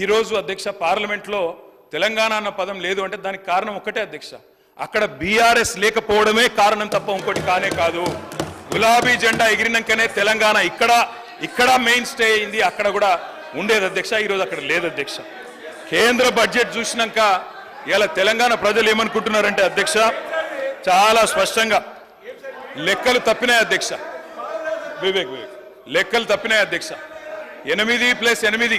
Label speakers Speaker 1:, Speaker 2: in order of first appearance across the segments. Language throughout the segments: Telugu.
Speaker 1: ఈరోజు అధ్యక్ష పార్లమెంట్లో తెలంగాణ అన్న పదం లేదు అంటే దానికి కారణం ఒక్కటే అధ్యక్ష. అక్కడ బీఆర్ఎస్ లేకపోవడమే కారణం తప్ప ఇంకోటి కానే కాదు. గులాబీ జెండా ఎగిరినాకనే తెలంగాణ ఇక్కడ ఇక్కడ మెయిన్ స్టే అయింది అక్కడ కూడా ఉండేది అధ్యక్ష ఈరోజు అక్కడ లేదు అధ్యక్ష. కేంద్ర బడ్జెట్ చూసినాక ఇలా తెలంగాణ ప్రజలు ఏమనుకుంటున్నారంటే అధ్యక్ష చాలా స్పష్టంగా లెక్కలు తప్పినాయి అధ్యక్ష. వివేక్ వివేక్. లెక్కలు తప్పినాయి అధ్యక్ష. ఎనిమిది ప్లస్ ఎనిమిది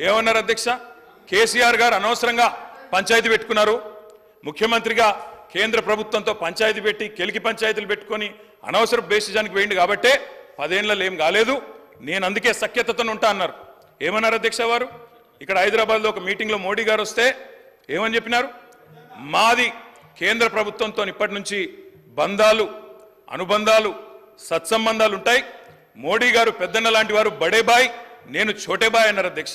Speaker 1: ఏమన్నారు అధ్యక్ష? కేసీఆర్ గారు అనవసరంగా పంచాయతీ పెట్టుకున్నారు. ముఖ్యమంత్రిగా కేంద్ర ప్రభుత్వంతో పంచాయతీ పెట్టి కెలికి పంచాయతీలు పెట్టుకొని అనవసర బేసిజానికి వేయండి కాబట్టే పదేళ్ళలో ఏం కాలేదు. నేను అందుకే సఖ్యతతో ఉంటా అన్నారు. ఏమన్నారు అధ్యక్ష వారు? ఇక్కడ హైదరాబాద్లో ఒక మీటింగ్లో మోడీ గారు వస్తే ఏమని చెప్పినారు? మాది కేంద్ర ప్రభుత్వంతో ఇప్పటి నుంచి బంధాలు అనుబంధాలు సత్సంబంధాలు ఉంటాయి. మోడీ గారు పెద్దన్న లాంటి వారు బడేబాయ్ నేను చోటేబాయ్ అన్నారు అధ్యక్ష.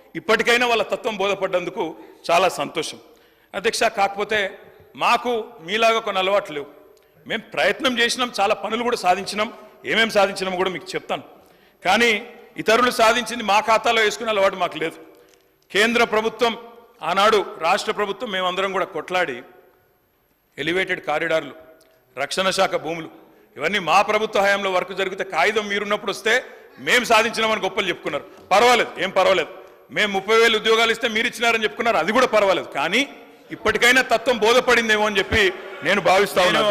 Speaker 1: ఇప్పటికైనా వాళ్ళ తత్వం బోధపడ్డందుకు చాలా సంతోషం. అధ్యక్ష కాకపోతే మాకు మీలాగా కొన్ని అలవాట్లు లేవు. మేము ప్రయత్నం చేసినాం చాలా పనులు కూడా సాధించినాం. ఏమేం సాధించినాం కూడా మీకు చెప్తాను. కానీ ఇతరులు సాధించింది మా ఖాతాలో వేసుకునే అలవాటు మాకు లేదు. కేంద్ర ప్రభుత్వం ఆనాడు రాష్ట్ర ప్రభుత్వం మేమందరం కూడా కొట్లాడి ఎలివేటెడ్ కారిడార్లు రక్షణ శాఖ భూములు ఇవన్నీ మా ప్రభుత్వ హయాంలో వర్క్ జరిగితే కాగితం మీరున్నప్పుడు వస్తే మేము సాధించినామని గొప్పలు చెప్పుకున్నారు. పర్వాలేదు ఏం పర్వాలేదు. మేము ముప్పై వేలు ఉద్యోగాలు ఇస్తే మీరు ఇచ్చినారని చెప్పుకున్నారు అది కూడా పర్వాలేదు. కానీ ఇప్పటికైనా తత్వం బోధపడిందేమో అని చెప్పి నేను భావిస్తా ఉన్నాను